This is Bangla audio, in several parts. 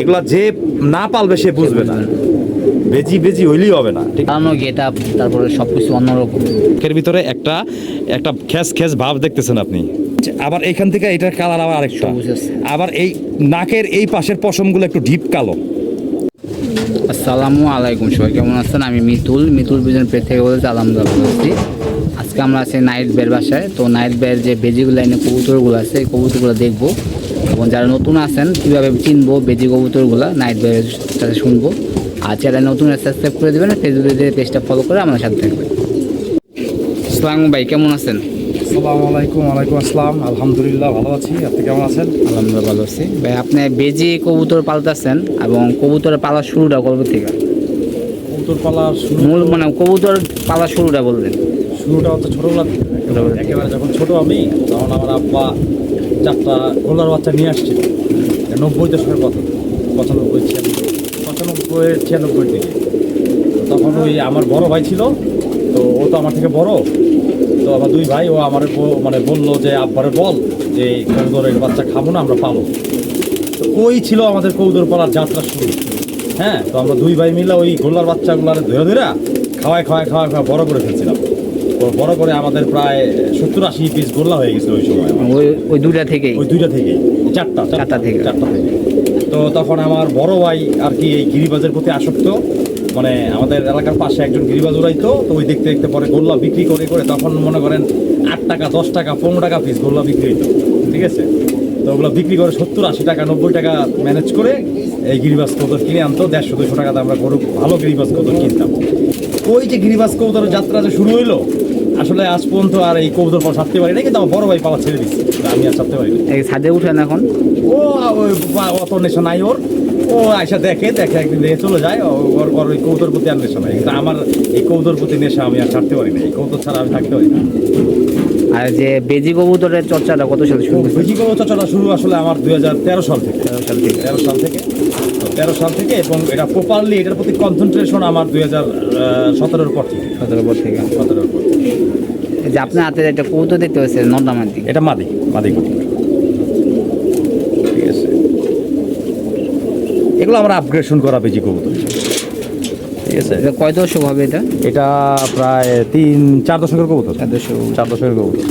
এগুলা যে না পালবে সে বুঝবে না। বেজি বেজি হইলেই হবে না ঠিক? কারণ গেট আপ তারপরে সব কিছু অন্যরকম। এর ভিতরে একটা একটা খ্যাস খ্যাস ভাব দেখতেছেন আপনি? আবার এইখান থেকে এটার কালার আবার আরেকটা। আবার এই নাকের এই পাশের পশমগুলো একটু ডিপ কালো। আসসালামু আলাইকুম সবাই কেমন আছেন? আমি মিতুল। মিতুল বিজন পেট থেকে বলেছি আলহামদুলিল্লাহ ভালো আছি। আজকে আমরা আছি নাইট বের বাসায়। তো নাইট বের যে বেজিগুলো লাইনে কবুতরগুলো আছে এই কবুতরগুলো দেখব। এবং যারা নতুন আছেন কীভাবে চিনবো বেজি কবুতরগুলো নাইট বের সাথে শুনব। আর যারা নতুন সাবস্ক্রাইব করে দেবেন ফেসবুকে পেজটা ফলো করে আমার সাথে থাকবেন। আসসালামু ভাই কেমন আছেন? আসসালামু আলাইকুম ওয়ালাইকুম আসসালাম। আলহামদুলিল্লাহ ভালো আছি। আপনি কেমন আছেন? আলহামদুলিল্লাহ ভালো আছি। ভাই আপনি বেজি কবুতর পালতেছেন এবং কবুতরের পালা শুরুটা করব থেকে? কবুতর পালা শুরু মূল মানে কবুতর পালার শুরুটা বলবেন শুরুটা হচ্ছে ছোটোবেলা ছোটবেলা একেবারে যখন ছোট আমি তখন আমার আব্বা চারটা গোলার বাচ্চা নিয়ে আসছিল নব্বই দশকের কথা, পঁচানব্বই, ছিয়ানব্বই পঁচানব্বই, ছিয়ানব্বই দিকে তখন ওই আমার বড় ভাই ছিল, তো ও তো আমার থেকে বড়। তো আমার দুই ভাই, ও আমার মানে বলল যে, আব্বারে বল যে কবুতরের বাচ্চা খাব না, আমরা পাবো। তো ওই ছিল আমাদের কৌদর পালার যাত্রা শুরু। হ্যাঁ তো আমরা দুই ভাই মিলে ওই গোল্লার বাচ্চাগুলার ধরে ধরে খাওয়ায় খাওয়ায় খাওয়ায় খাওয়া বড় করে ফেলছিলাম। বড় করে আমাদের প্রায় সত্তর আশি পিস গোল্লা হয়ে গেছিল ওই সময় ওই ওই দুইটা থেকে ওই দুইটা থেকে চারটা চারটা থেকে। চারটা থেকে। তো তখন আমার বড় ভাই আর কি এই গিরিবাজের প্রতি আসক্ত। মানে আমাদের এলাকার পাশে একজন গিরিবাজ উড়াইতো তো ওই দেখতে দেখতে পরে গোল্লা বিক্রি করে করে তখন মনে করেন আট টাকা দশ টাকা পনেরো টাকা পিস গোল্লা বিক্রি হইতো। ঠিক আছে? তো ওগুলো বিক্রি করে সত্তর আশি টাকা নব্বই টাকা ম্যানেজ করে এই গিরিবাজ কৌতর কিনে আনতো। দেড়শো দুশো টাকাতে আমরা গরু ভালো গিরিবাজ কৌতর কিনতাম। ওই যে গিরিবাজ কৌতরের যাত্রা যে শুরু হইল আসলে আজ পর্যন্ত আর এই কৌতর পর ছাড়তে পারি না কিন্তু আমার বড় ভাই পাওয়া ছেড়ে দিচ্ছি আমি আর ছাড়তে পারি না এই ছাদে উঠেন এখন? ও অত নেশা নাই ওর। ও আইসা দেখে দেখে একদিন দেখে চলে যায়। ওর ওর ওই কৌতর প্রতি আর নেশা নাই। কিন্তু আমার এই কৌতর প্রতি নেশা আমি আর ছাড়তে পারি না এই কৌতর ছাড়া আমি থাকতে পারি না। আর যে বেজি কবুতরের চর্চাটা কত সালে শুরু বেশি কবুতর চর্চাটা শুরু আসলে আমার দুই হাজার তেরো সাল থেকে। তেরো সাল থেকে। তেরো সাল থেকে। তেরো সাল থেকে এবং এটা প্রপারলি এটার প্রতি কনসেন্ট্রেশন আমার দুই হাজার সতেরোর পর থেকে। সতেরো পর থেকে। সতেরোর পর থেকে। যে আপনার হাতে একটা কবুতর দেখতে পাচ্ছেন নর্দামান্তি এটা মাদি মাদি কবুতর। ঠিক আছে। এগুলো আমরা আপগ্রেডশন করা বেজি কবুতর। ঠিক আছে। কয় হবে এটা? এটা প্রায় তিন চার দশকের কবুতর। চার দর্শক চার দশকের কবুতর।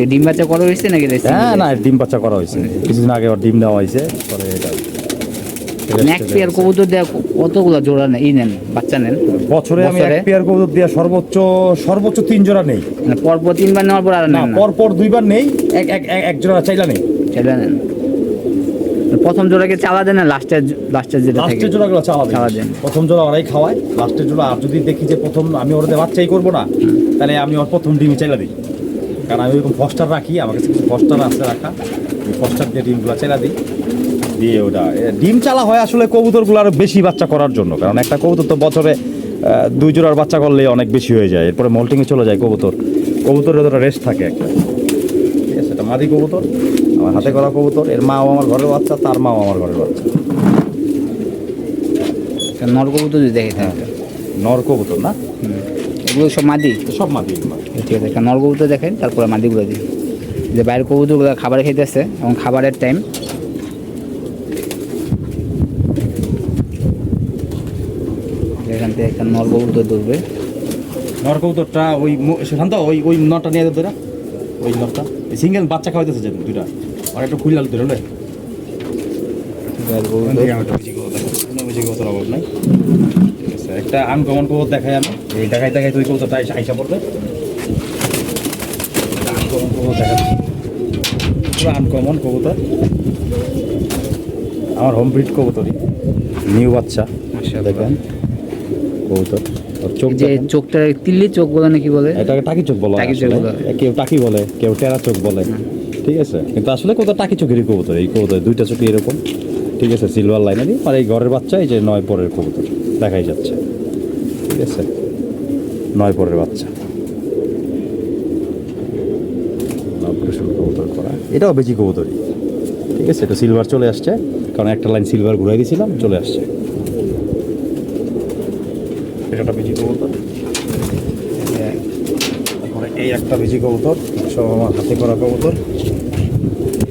এই ডিম বাচ্চা করা হয়েছে নাকি হ্যাঁ না ডিম বাচ্চা করা হয়েছে। কিছুদিন আগে ডিম দেওয়া হয়েছে পরে এটা নেক পেয়ার কবুতর দেওয়া কতগুলো জোড়া ই নেন বাচ্চা নেন। বছরে আমি এক পেয়ার কবুতর দিয়ে সর্বোচ্চ সর্বোচ্চ তিন জোড়া নেই। পরপর তিনবার নেওয়ার পর আর না নেন না পর পর দুইবার নেই এক এক এক- এক জোড়া চাইলা নেই। সেটা নেন। প্রথম জোড়াকে চালা দেন লাস্টের লাস্টের যেটা লাস্টের জোড়াগুলো চাওয়া চাওয়া দেন। প্রথম জোড়া ওরাই খাওয়ায় লাস্টের জোড়া। আর যদি দেখি যে প্রথম আমি ওদের বাচ্চাই করব না তাহলে আমি ওর প্রথম ডিমই চাইলা দিই। কারণ আমি ওরকম ফস্টার রাখি আমার কাছে কিছু ফস্টার আছে রাখা। ওই ফস্টার দিয়ে ডিমগুলো চাইলা দিই। দিয়ে ওটা ডিম চালা হয় আসলে কবুতরগুলো আরও বেশি বাচ্চা করার জন্য কারণ একটা কবুতর তো বছরে দুই জোড়ার বাচ্চা করলে অনেক বেশি হয়ে যায় এরপরে মল্টিংয়ে চলে যায় কবুতর কবুতরের তো রেস্ট থাকে একটা। ঠিক আছে এটা মাদি কবুতর আমার হাতে করা কবুতর এর মাও আমার ঘরের বাচ্চা তার মাও আমার ঘরের বাচ্চা। নর কবুতর যদি দেখে থাকে নর কবুতর না? এগুলো সব মাদি? সব মাদি ঠিক আছে একটা নর কবুতর দেখেন তারপরে মাদিগুলো দিই। যে বাইরের কবুতরগুলো খাবার খেতে খেতেছে এবং খাবারের টাইম এখান থেকে একটা নর কবুতর ধরবে। নর কবুতরটা ওই মু- সেখান তো ওই ওই নরটা নিয়ে ধরে ওই নরটা। সিঙ্গেল বাচ্চা খাওয়াইতেছে যে দুইটা। আর একটা খুইলাল ধরে নাই। একটা আনকমন কবুতর দেখাই আমি। এই দেখাই দেখাই তুই কবুতরটা আইসা পড়বে। আনকমন কবুতর দেখাচ্ছি। পুরো আনকমন কবুতর। আমার হোম ব্রিড কবুতরই। নিউ বাচ্চা। দেখেন। কবুতর যে চোখটা তিল্লি চোখ বলে নাকি বলে? এটাকে টাকি চোখ বলা টাকি চোখ আসলে। কেউ টাকি বলে কেউ টেরা চোখ বলে। ঠিক আছে? কিন্তু আসলে কোথাও টাকি চোখেরই কবুতর এই কবুতর দুইটা এরকম। ঠিক আছে? সিলভার লাইনেরই আর এই ঘরের বাচ্চা এই যে নয় পরের কবুতর দেখাই যাচ্ছে। ঠিক আছে? নয় পরের বাচ্চা। কবুতর করা। এটাও বেশি কবুতরই। ঠিক আছে? এটা সিলভার চলে আসছে। কারণ একটা লাইন সিলভার ঘুরাই দিয়েছিলাম চলে আসছে। এটা বেশি কবুতর। তারপরে এই একটা বেজি কবুতর সব আমার হাতে করা কবুতর।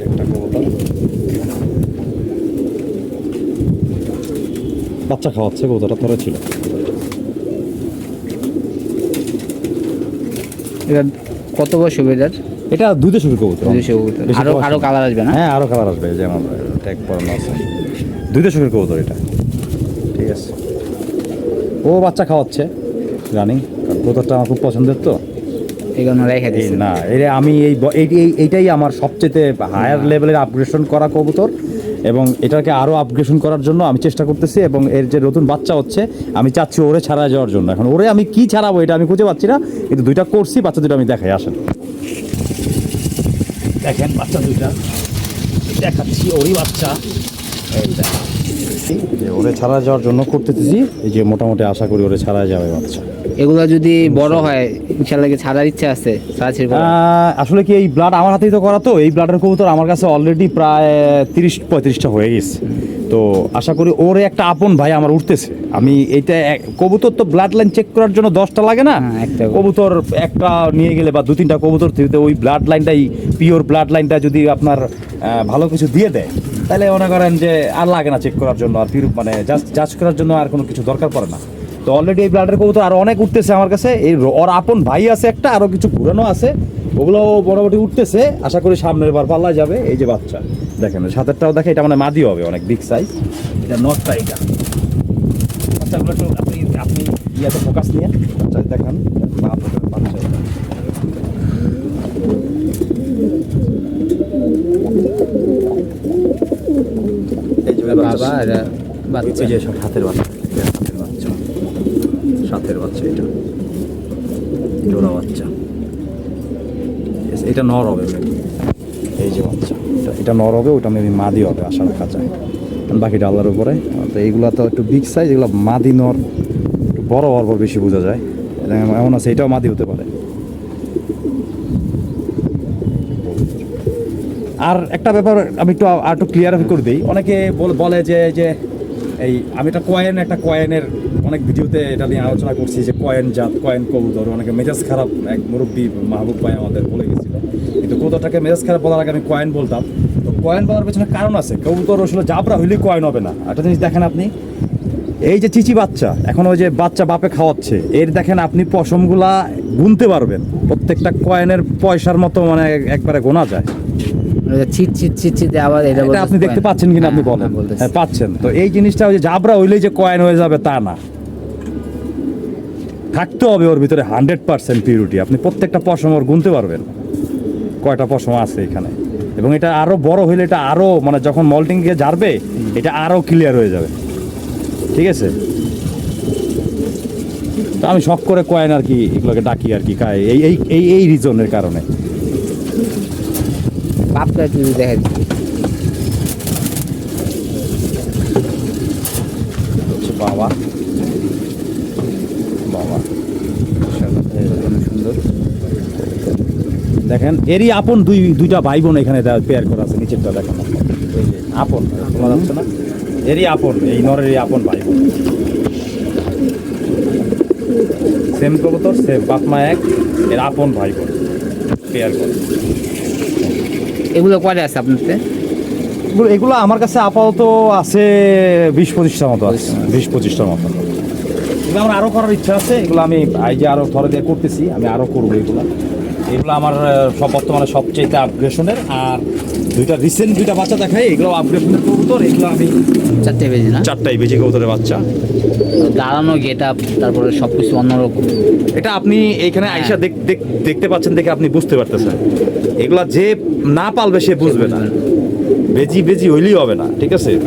একটা কবুতর। বাচ্চা খাওয়াচ্ছে কবুতরটা ধরে ছিল। এটা কত বয়স হবে এটার? এটা দুধে শুরু কবুতর। আরও আরও কালার আসবে না? হ্যাঁ আরও কালার আসবে যেমন ট্যাগ পরানো আছে। দুইটা শুরু কবুতর এটা। ঠিক আছে। ও বাচ্চা খাওয়াচ্ছে রানিং কবুতরটা আমার খুব পছন্দের তো। এগুলো রেখে দিচ্ছি না এই আমি এই- এইটাই আমার সবচেয়ে হায়ার লেভেলের আপগ্রেশন করা কবুতর এবং এটাকে আরও আপগ্রেশন করার জন্য আমি চেষ্টা করতেছি এবং এর যে নতুন বাচ্চা হচ্ছে আমি চাচ্ছি ওরে ছাড়া যাওয়ার জন্য। এখন ওরে আমি কি ছাড়াবো এটা আমি খুঁজে পাচ্ছি না কিন্তু দুইটা করছি বাচ্চা দুটো আমি দেখাই আসেন। দেখেন বাচ্চা দুইটা দেখাচ্ছি ওরই বাচ্চা। এই যে ওরে ছাড়া যাওয়ার জন্য করতেছি। এই যে মোটামুটি আশা করি ওরে ছাড়া যাবে বাচ্চা। এগুলো যদি বড় হয় ইনশাল্লাহ কি ছাড়ার ইচ্ছা আছে? আসলে কি এই ব্লাড আমার হাতেই তো করা তো? এই ব্লাডের কবুতর আমার কাছে অলরেডি প্রায় তিরিশ পঁয়ত্রিশটা হয়ে গেছে। তো আশা করি ওরে একটা আপন ভাই আমার উঠতেছে। আমি এইটা কবুতর তো ব্লাড লাইন চেক করার জন্য দশটা লাগে না? হ্যাঁ, একটা। কবুতর একটা নিয়ে গেলে বা দু তিনটা কবুতর ওই ব্লাড লাইনটাই পিওর ব্লাড লাইনটা যদি আপনার ভালো কিছু দিয়ে দেয় তাহলে মনে করেন যে আর লাগে না চেক করার জন্য, আর পিরু মানে জাস্ট জাজ করার জন্য আর কোনো কিছু দরকার পড়ে না। তো অলরেডি এই ব্লাডের কবুতর আরও অনেক উঠতেছে আমার কাছে, এই ওর আপন ভাই আছে একটা আরও কিছু ঘুরানো আছে, ওগুলো মোটামুটি উঠতেছে, আশা করি সামনের বার পাল্লা যাবে। এই যে বাচ্চা, দেখেন, সাতেরটাও দেখে এটা মানে মাদি হবে, অনেক বিগ সাইজ এটা নটটা এটা বাচ্চাগুলো আপনি আপনি ইয়াতে ফোকাস নিয়ে বাচ্চা দেখান বাচ্চা বাচ্চা এটা। এই যে বাবা এটা বাচ্চা যে সব হাতের বাচ্চা। হাতের বাচ্চা বাচ্চা এটা। জোড়া বাচ্চা। এটা নর হবে এই যে বাচ্চা। এটা এটা নর হবে ওটা মেবি মাদি হবে আশা রাখা যায়। আর বাকিটা আল্লাহর উপরে। তো এইগুলা তো একটু বিগ সাইজ এগুলো মাদি নর। একটু বড় হওয়ার পর বেশি বোঝা যায়। এমন আছে এটাও মাদি হতে পারে। আর একটা ব্যাপার আমি একটু আর একটু ক্লিয়ার করে দিই। অনেকে বল- যে যে এই আমি একটা কয়েন একটা কয়েনের অনেক ভিডিওতে এটা নিয়ে আলোচনা করছি যে কয়েন জাত কয়েন কবুতর। অনেকে মেজাজ খারাপ, এক মুরব্বী মাহবুব ভাই আমাদের বলে গেছিল। কিন্তু কবুতরটাকে মেজাজ খারাপ বলার আগে আমি কয়েন বলতাম। তো কয়েন বলার পেছনে কারণ আছে। কবুতর আসলে জাবরা হইলেই কয়েন হবে না। একটা জিনিস দেখেন আপনি। এই যে চিচি বাচ্চা, এখন ওই যে বাচ্চা বাপে খাওয়াচ্ছে, এর দেখেন আপনি পশমগুলা গুনতে পারবেন। প্রত্যেকটা কয়েনের পয়সার মতো মানে একবারে গোনা যায়। ছিট ছিট ছিট ছিট আবার এটা আপনি দেখতে পাচ্ছেন কিনা আপনি হ্যাঁ, বলেন? হ্যাঁ, পাচ্ছেন। তো এই জিনিসটা ওই যে জাবরা হইলেই যে কয়েন হয়ে যাবে তা না। থাকতে হবে ওর ভিতরে হান্ড্রেড পার্সেন্ট পিউরিটি আপনি প্রত্যেকটা পশম ওর গুনতে পারবেন। কয়টা পশম আছে এখানে? এবং এটা আরও বড় হইলে এটা আরও মানে যখন মল্টিং গিয়ে জারবে এটা আরও ক্লিয়ার হয়ে যাবে। ঠিক আছে? তো আমি শখ করে কয়েন আর কি এগুলোকে ডাকি আর কি এই এই এই রিজনের কারণে। একটু যদি দেখা দিচ্ছি বাবা। বাবা। সুন্দর। দেখেন, এরই আপন দুই, দুইটা ভাই বোন এখানে পেয়ার করা আছে, নিচেরটা দেখেন। আপন শোনা যাচ্ছে না? এরই আপন, এই নরেরই আপন ভাই বোন সেম কবুতর সেম বাপ মা এক, এর আপন ভাই বোন পেয়ার করে। এগুলো কয়টা আছে আপনাদের এগুলো- এগুলো আমার কাছে আপাতত আছে বিশ পঁচিশটার মতো আছে। বিশ পঁচিশটার মতো। এগুলো আমার আরও করার ইচ্ছা আছে। এগুলো আমি আই যে আরও থরে দিয়ে করতেছি। আমি আরও করব এগুলো। এগুলো আমার সব বর্তমানে সবচেয়ে আপগ্রেশনের আর দুইটা রিসেন্ট দুইটা বাচ্চা দেখাই এগুলো আপগ্রেশনের কবুতর এগুলো আমি চারটে বেজি না? চারটাই বেজে কবুতরের বাচ্চা। দাঁড়ানো গেট আপ তারপরে সব কিছু অন্যরকম। এটা আপনি এইখানে আইসা দেখ- দেখতে পাচ্ছেন দেখে আপনি বুঝতে পারতেছেন। এগুলা যে না পালবে সে বুঝবে না। বেজি বেজি হইলেই হবে না ঠিক আছে?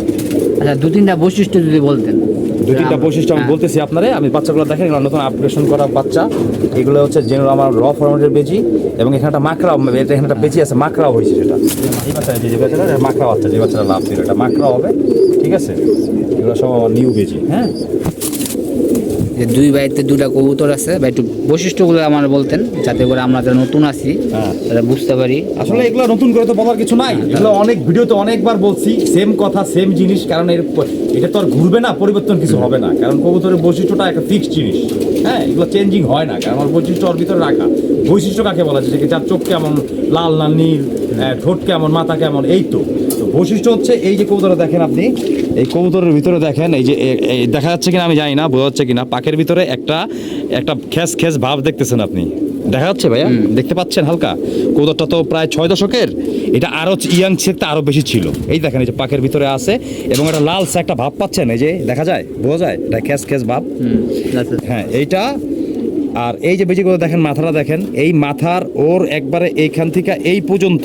আচ্ছা দু তিনটা বৈশিষ্ট্য যদি বলতেন। দু তিনটা বৈশিষ্ট্য আমি হ্যাঁ। বলতেছি আপনারে। আমি বাচ্চাগুলো দেখেন এগুলো নতুন আপগ্রেশন করা বাচ্চা। এগুলো হচ্ছে যেন আমার র ফরমেটের বেজি এবং এখানে একটা মাকড়াও এটা এখানে একটা বেজি আছে মাকড়াও হয়েছে সেটা এই বাচ্চা যে বাচ্চাটা মাকড়া বাচ্চা যে বাচ্চাটা লাভ ছিল এটা মাকড়া হবে ঠিক আছে? এগুলো সব আমার নিউ বেজি হ্যাঁ? যে দুই বাড়িতে দুটা কবুতর আছে বা একটু বৈশিষ্ট্যগুলো আমার বলতেন যাতে করে আমরা যারা নতুন আছি হ্যাঁ। তারা বুঝতে পারি। আসলে এগুলো নতুন করে তো বলার কিছু নাই। এগুলো অনেক ভিডিওতে অনেকবার বলছি সেম কথা সেম জিনিস কারণ এর এটা তো আর ঘুরবে না পরিবর্তন কিছু হবে না। কারণ কবুতরের বৈশিষ্ট্যটা একটা ফিক্সড জিনিস। হ্যাঁ এগুলো চেঞ্জিং হয় না কারণ আমার বৈশিষ্ট্য ওর ভিতরে রাখা। বৈশিষ্ট্য কাকে বলা যায়? যার চোখ কেমন লাল লাল নীল ঠোঁট কেমন মাথা কেমন এই তো। তো বৈশিষ্ট্য হচ্ছে এই যে কবুতরটা দেখেন আপনি এই কবুতরের ভিতরে দেখেন এই যে দেখা যাচ্ছে কিনা আমি জানি না বোঝা যাচ্ছে কিনা পাখের ভিতরে একটা একটা খেস খেস ভাব দেখতেছেন আপনি। দেখা যাচ্ছে ভাইয়া? দেখতে পাচ্ছেন হালকা? কবুতরটা তো প্রায় ছয় দশকের এটা আরও ইয়াং থাকতে আরও বেশি ছিল। এই দেখেন এই যে পাখের ভিতরে আছে এবং একটা লাল একটা ভাব পাচ্ছেন এই যে দেখা যায়? বোঝা যায়? এটা খেস খেস ভাব। হ্যাঁ এইটা আর এই যে বেজিগুলো দেখেন মাথাটা দেখেন এই মাথার ওর একবারে এইখান থেকে এই পর্যন্ত।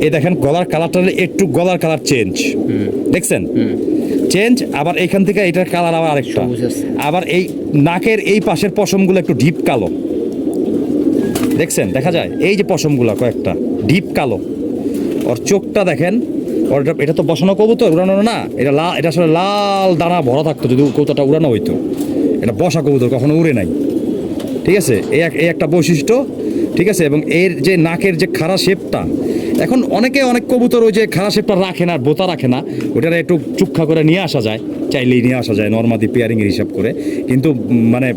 এই দেখেন গলার কালারটা একটু গলার কালার চেঞ্জ দেখছেন? চেঞ্জ আবার এখান থেকে এটার কালার আবার আরেকটা। আবার এই নাকের এই পাশের পশমগুলো একটু ডিপ কালো। দেখছেন? দেখা যায়? এই যে পশমগুলো কয়েকটা ডিপ কালো। ওর চোখটা দেখেন ওর এটা- এটা তো বসানো কবুতর উড়ানো না। এটা লাল এটা আসলে লাল দানা ভরা থাকতো যদি কবুতরটা উড়ানো হইতো। এটা বসা কবুতর কখনো উড়ে নাই। ঠিক আছে? এই এক এই একটা বৈশিষ্ট্য। ঠিক আছে? এবং এর যে নাকের যে খাড়া শেপটা এখন অনেকে অনেক কবুতর ওই যে খাড়া শেপটা রাখে না আর বোতা রাখে না, ওটার একটু চুক্ষা করে নিয়ে আসা যায়। চাইলেই নিয়ে আসা যায় নর্মাদি পেয়ারিংয়ের হিসাব করে। কিন্তু মানে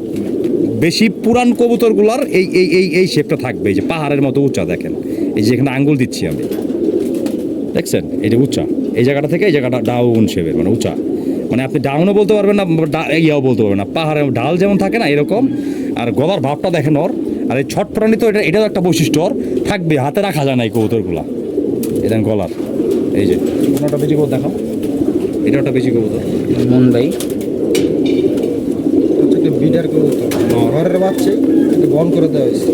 বেশি পুরান কবুতরগুলার এই এই এই এই শেপটা থাকবে। এই যে পাহাড়ের মতো উঁচা, দেখেন। এই যে এখানে আঙ্গুল দিচ্ছি আমি। দেখছেন? এই যে উঁচা। এই জায়গাটা থেকে এই জায়গাটা ডাউন শেপের মানে উঁচা। মানে আপনি ডাউনও বলতে পারবেন না ইয়াও বলতে পারবেন না। পাহাড়ে ঢাল যেমন থাকে না, এরকম। আর গলার ভাবটা দেখেন ওর। আর এই ছট প্রাণী তো এটা এটাও একটা বৈশিষ্ট্য ওর। থাকবে, হাতে রাখা যায় না এই কবুতরগুলা। এটা গলার এই যে। কোনোটা বেশি কবুতর দেখাও। এটা একটা বেশি কবুতর। মন ভাই। হচ্ছে বিডার কবুতর। ঘরের বাচ্চা এটা বন করে দেওয়া হয়েছে।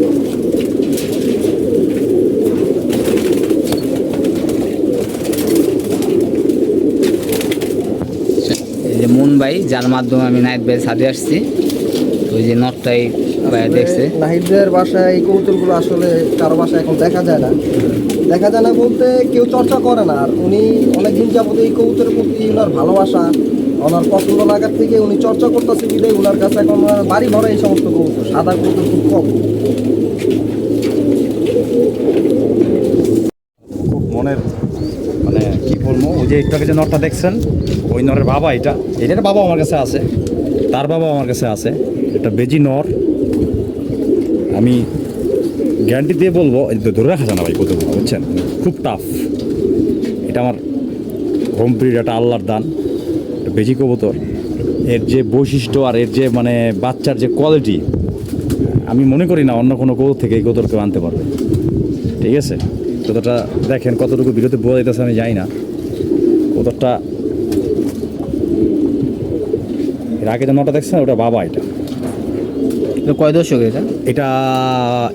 এই যে মন যার মাধ্যমে আমি নাইট ভাই সাথে আসছি। ওই যে নটটাই দেখছে। নাহিদের বাসায় এই কবুতরগুলো আসলে কারও বাসায় এখন দেখা যায় না। দেখা যায় না বলতে কেউ চর্চা করে না। আর উনি অনেকদিন যাবত এই কবুতরের প্রতি ওনার ভালোবাসা, ওনার পছন্দ লাগার থেকে উনি চর্চা করতেছে বিদায় ওনার কাছে এখন বাড়ি ভরা এই সমস্ত কবুতর সাদা কবুতর খুব কম। খুব মনের মানে কি বলব, ওই যে একটু আগে যে নরটা দেখছেন, ওই নরের বাবা এটা। এটার বাবা আমার কাছে আছে, তার বাবা আমার কাছে আছে। এটা বেজি নর। আমি গ্যারান্টি দিয়ে বলব ধরে রাখা যায় না ভাই কত বুঝছেন? খুব টাফ এটা আমার হোম ব্রিড একটা আল্লাহর দান। বেজি কবুতর। এর যে বৈশিষ্ট্য আর এর যে মানে বাচ্চার যে কোয়ালিটি আমি মনে করি না অন্য কোনো কবুতর থেকে এই কবুতর কেউ আনতে পারবে। ঠিক আছে? কতটা, দেখেন কতটুকু বিরতি বোঝা যাইতেছে, আমি জানি না। কতটা এর আগে যে নটা দেখছেন ওটা বাবা এটা। কয় দর্শক এটা? এটা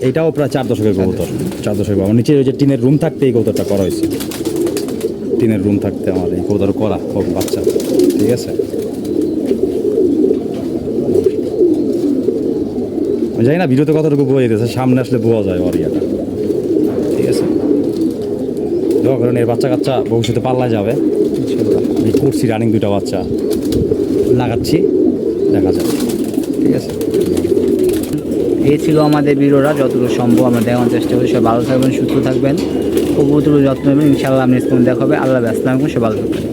এটাও প্রায় চার দশকের কবুতর চার দশকের বাবা নিচে ওই যে টিনের রুম থাকতে এই কবুতরটা করা হয়েছে। টিনের রুম থাকতে আমার এই কবুতর করা খুব বাচ্চা। ঠিক আছে? জানি না ভিডিওতে কতটুকু বোঝা যেতেছে সামনে আসলে বোঝা যায় ওর ইয়াটা। ঠিক আছে? দোয়া করেন এর বাচ্চা কাচ্চা ভবিষ্যতে পাল্লা যাবে। করছি রানিং দুইটা বাচ্চা। লাগাচ্ছি দেখা যাবে ঠিক আছে? এই ছিল আমাদের বিরোরা যতটুকু সম্ভব আমরা দেখানোর চেষ্টা করি। সবাই ভালো থাকবেন, সুস্থ থাকবেন। কবুতর যত্ন নেবেন। ইনশাআল্লাহ আমি স্কুল দেখাবে আল্লাহ আসসালাম সব ভালো থাকবেন।